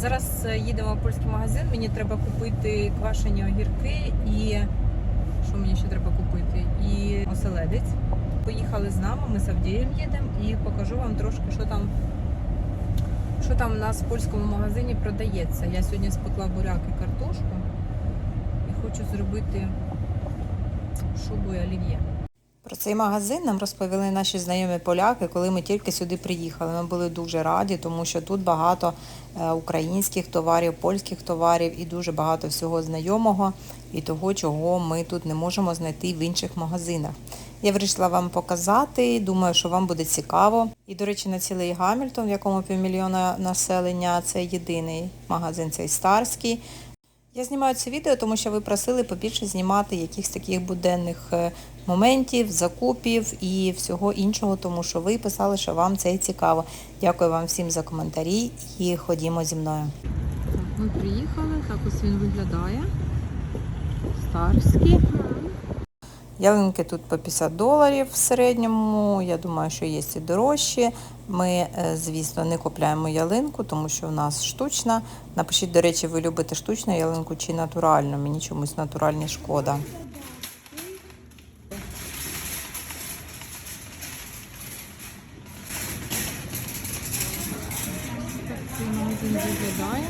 Зараз е, їдемо в польський магазин. Мені треба купити квашені огірки і що мені ще треба купити? І оселедець. Поїхали з нами, ми з Авдієм їдемо і покажу вам трошки, що там, що там у нас в польському магазині продається. Я сьогодні спекла буряк і картошку і хочу зробити шубу і олів'є. Про цей магазин нам розповіли наші знайомі поляки, коли ми тільки сюди приїхали. Ми були дуже раді, тому що тут багато е, українських товарів, польських товарів і дуже багато всього знайомого і того, чого ми тут не можемо знайти в інших магазинах. Я вирішила вам показати. Думаю, що вам буде цікаво. І, до речі, на цілий Гамільтон, в якому півмільйона населення, це єдиний магазин, цей старський. Я знімаю це відео, тому що ви просили побільше знімати якихось таких буденних е, моментів, закупів і всього іншого, тому що ви писали, що вам це цікаво. Дякую вам всім за коментарі і ходімо зі мною. Ми приїхали, так ось він виглядає. Старський. Ялинки тут по 50 доларів в середньому. Я думаю, що є і дорожчі. Ми, е, звісно, не купляємо ялинку, тому що в нас штучна. Напишіть, до речі, ви любите штучну ялинку чи натуральну. Мені чомусь натуральні шкода. Виглядає.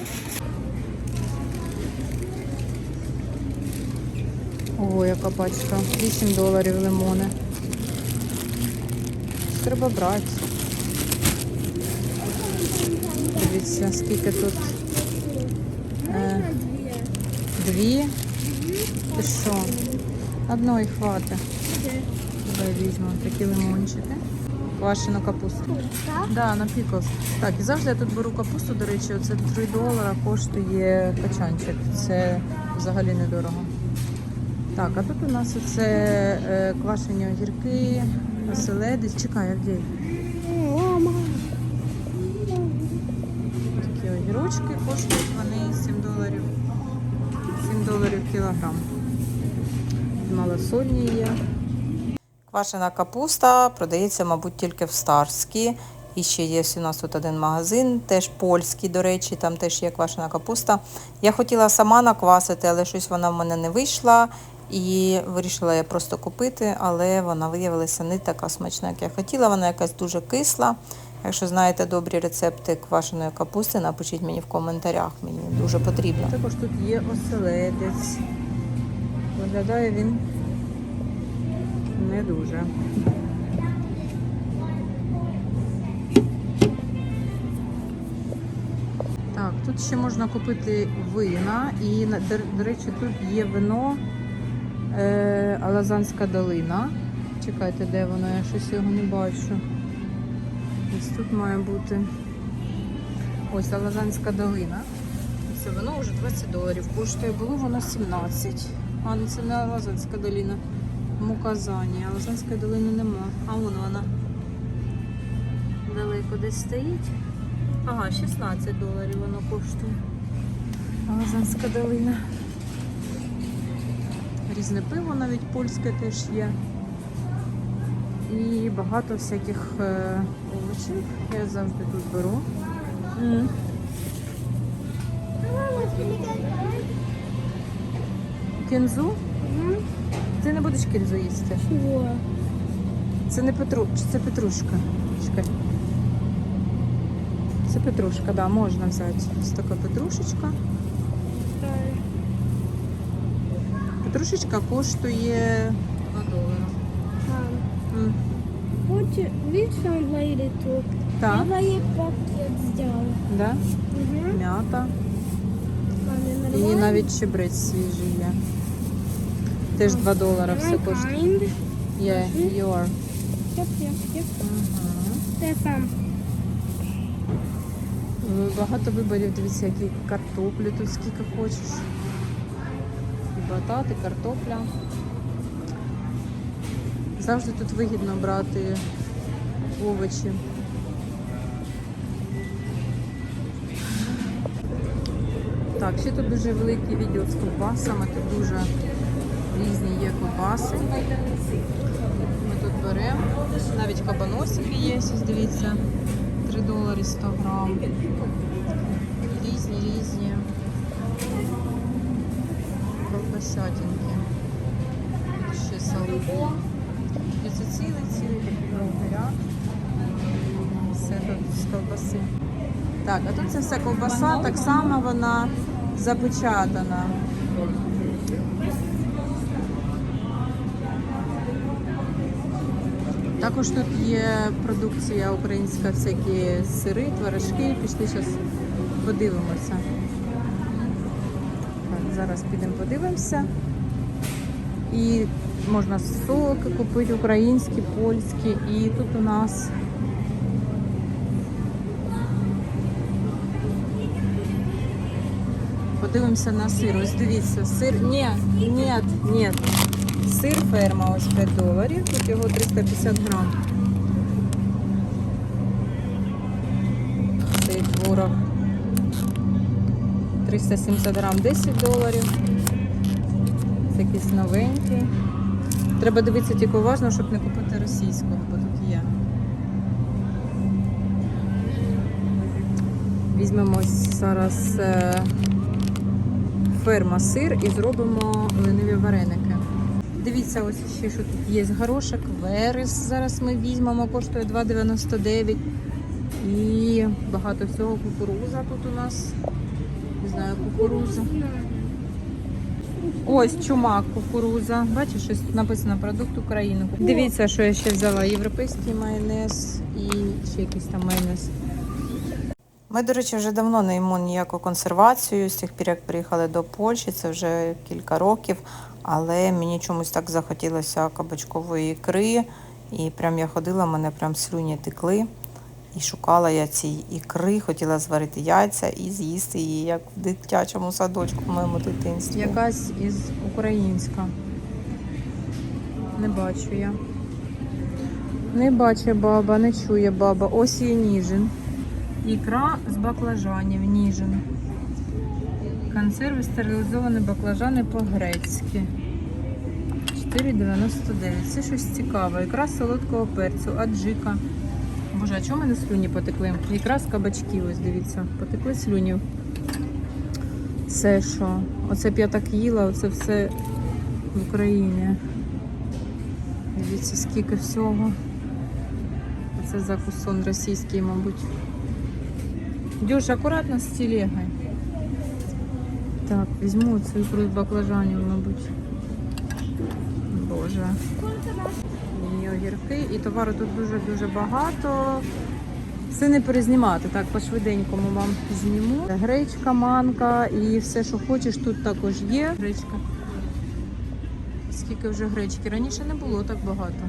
Ого, яка пачка. 8 доларів лимони. Треба брати. Дивіться, скільки тут. Е, дві. Ти що? Одної хватить. Візьмемо такі лимончики. Квашену капусту. Так? Да, на піклс. Так, і завжди я тут беру капусту, до речі, оце 3 долара коштує качанчик. Це взагалі недорого. Так, а тут у нас оце е, квашені огірки, оселедець. Чекай, Авдій. Мама. Такі огірочки коштують вони 7 доларів. 7 доларів кілограм. Малосольні є. Квашена капуста продається, мабуть, тільки в Старській. І ще є у нас тут один магазин, теж польський, до речі, там теж є квашена капуста. Я хотіла сама наквасити, але щось вона в мене не вийшла. І вирішила я просто купити, але вона виявилася не така смачна, як я хотіла. Вона якась дуже кисла. Якщо знаєте добрі рецепти квашеної капусти, напишіть мені в коментарях. Мені дуже потрібно. Також тут є оселедець. Виглядає він не дуже. Так, тут ще можна купити вина. І, до речі, тут є вино е, Алазанська долина. Чекайте, де воно? Я щось його не бачу. Ось тут має бути. Ось Алазанська долина. Це вино вже 20 доларів коштує. Було воно 17. А, ну це не Алазанська долина. Муказані. Алазанської долини нема. А вон вона. Далеко десь стоїть. Ага, 16 доларів воно коштує. Алазанська долина. Різне пиво навіть польське теж є. І багато всяких е, овочів. Я завжди тут беру. М. Кінзу? Мгм. Ти не будеш кінзу їсти. Чего? Це не петру... чи це петрушка. Чекай. Це петрушка, да, можна взяти. Ось така петрушечка. Петрушечка коштує 2 долара. М. Хоче, вічно лейли тут. Так, Я їй пакет зробила. да? Угу. м'ята. І навіть чебрець свіжий є. Теж 2 долара все коштує. Yeah, you are. Йоп, йоп. Ага. Це сам. Багато виборів, дивіться, які картоплі тут скільки хочеш. І батат, картопля. Завжди тут вигідно брати овочі. Так, ще тут дуже великий відділ з ковбасами, тут дуже різні є ковбаси. Ми тут беремо. Навіть кабаносики є, ось дивіться. 3 долари 100 грам. Різні Пощатенькі. Ще салфон. Це цілий-цілий такий. Все тут з ковбаси. Так, а тут це вся ковбаса, так само вона запечатана. Також тут є продукція українська, всякі сири, творожки. Пішли зараз подивимося. Зараз підемо подивимося. І можна соки купити українські, польські. І тут у нас подивимося на сир. Ось дивіться, сир. Ні, ні, ні. Сир ферма ось 5 доларів. Тут його 350 грам. Цей творог. 370 грам 10 доларів. Це якийсь новенький. Треба дивитися тільки уважно, щоб не купити російського, бо тут є. Візьмемо зараз е, ферма сир і зробимо лениві вареники. Дивіться, ось ще що тут є горошок, верес. Зараз ми візьмемо, коштує 2,99. І багато всього кукуруза тут у нас. Знаю, кукуруза. Ось чумак, кукуруза. Бачиш, щось тут написано продукт України. Дивіться, що я ще взяла. Європейський майонез і ще якийсь там майонез. Ми, до речі, вже давно не їмо ніяку консервацію з тих пір, як приїхали до Польщі, це вже кілька років, але мені чомусь так захотілося кабачкової ікри. І прям я ходила, мене прям слюні текли. І шукала я ці ікри, хотіла зварити яйця і з'їсти її, як в дитячому садочку в моєму дитинстві. Якась із українська. Не бачу я. Не бачить баба, не чує баба. Ось є ніжин. Ікра з баклажанів, ніжин. Консерви стерилізовані баклажани по-грецьки. 4,99. Це щось цікаве. Ікра солодкого перцю, аджика. Боже, а чому в мене слюні потекли? Ікра з кабачків, ось дивіться, потекли слюні. Це що? Оце б я так їла, оце все в Україні. Дивіться, скільки всього. Це закусон російський, мабуть. Дюш, акуратно з телегою. Так, візьму цю ікру з баклажанів, мабуть. Боже. Огірки, і товару тут дуже-дуже багато. Все не перезнімати. Так, по швиденькому вам зніму. Гречка, манка і все, що хочеш, тут також є. Гречка. Скільки вже гречки? Раніше не було так багато.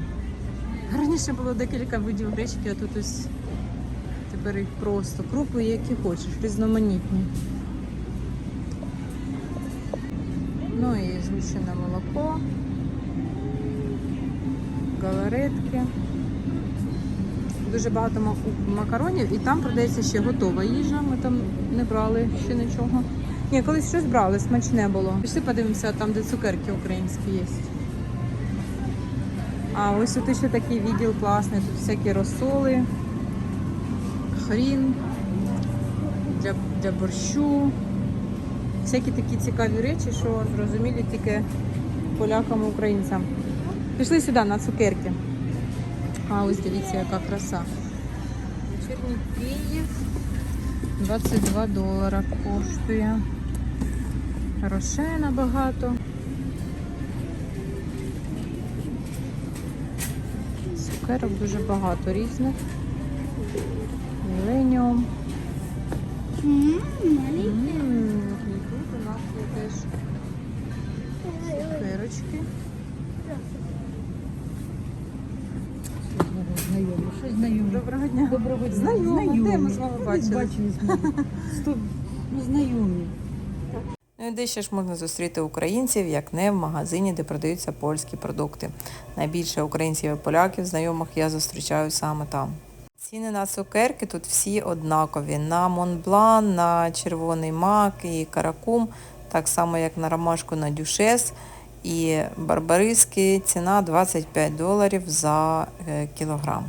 Раніше було декілька видів гречки, а тут ось тепер їх просто. Крупи, які хочеш, різноманітні. Ну і згущене молоко галаретки. Дуже багато макаронів і там продається ще готова їжа. Ми там не брали ще нічого. Ні, колись щось брали, смачне було. Пішли подивимося там, де цукерки українські є. А ось тут ще такий відділ класний, тут всякі розсоли, хрін для, для борщу. Всякі такі цікаві речі, що зрозумілі тільки полякам і українцям. Пішли сюди на цукерки. А ось дивіться, яка краса. Вечірній Київ 22 долара коштує. Рошена багато. Цукерок дуже багато різних. Міленіум. Тут у нас є теж цукерочки. Знайоме. Доброго дня. Доброго дня. Знайомо, де ми з вами Десь бачились? ми. Ну, знайомі. Ну і де ще ж можна зустріти українців, як не в магазині, де продаються польські продукти. Найбільше українців і поляків знайомих я зустрічаю саме там. Ціни на цукерки тут всі однакові. На Монблан, на червоний мак і каракум, так само як на ромашку на дюшес. І барбариски ціна 25 доларів за е, кілограм.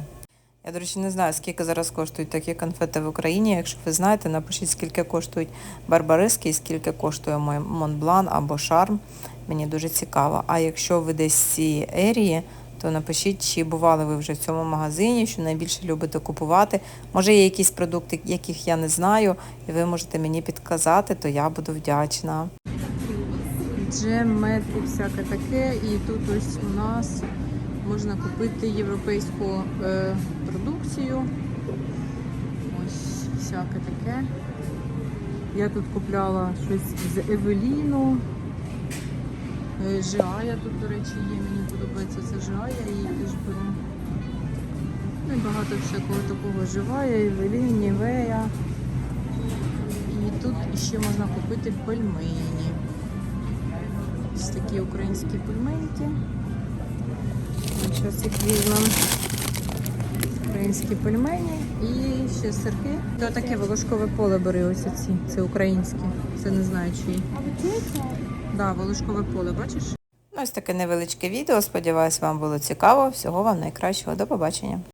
Я, до речі, не знаю, скільки зараз коштують такі конфети в Україні. Якщо ви знаєте, напишіть, скільки коштують барбариски і скільки коштує Монблан або Шарм. Мені дуже цікаво. А якщо ви десь з цієї ерії, то напишіть, чи бували ви вже в цьому магазині, що найбільше любите купувати. Може, є якісь продукти, яких я не знаю, і ви можете мені підказати, то я буду вдячна. Джем, мед і всяке таке. І тут ось у нас можна купити європейську е, продукцію. Ось всяке таке. Я тут купляла щось з Евеліну. Е, Жая тут, до речі, є. Мені подобається це жая, я її теж беру. Ну і багато всякого такого живая, Евелін, Нівея. І тут ще можна купити пельмені. Ось такі українські пельменьки. Зараз їх візьмемо. Українські пельмені і ще сирки. То таке волошкове поле бери ось ці. Це українські. Це не знаю чиї. Да, волошкове поле, бачиш? Ось таке невеличке відео. Сподіваюсь, вам було цікаво. Всього вам найкращого. До побачення.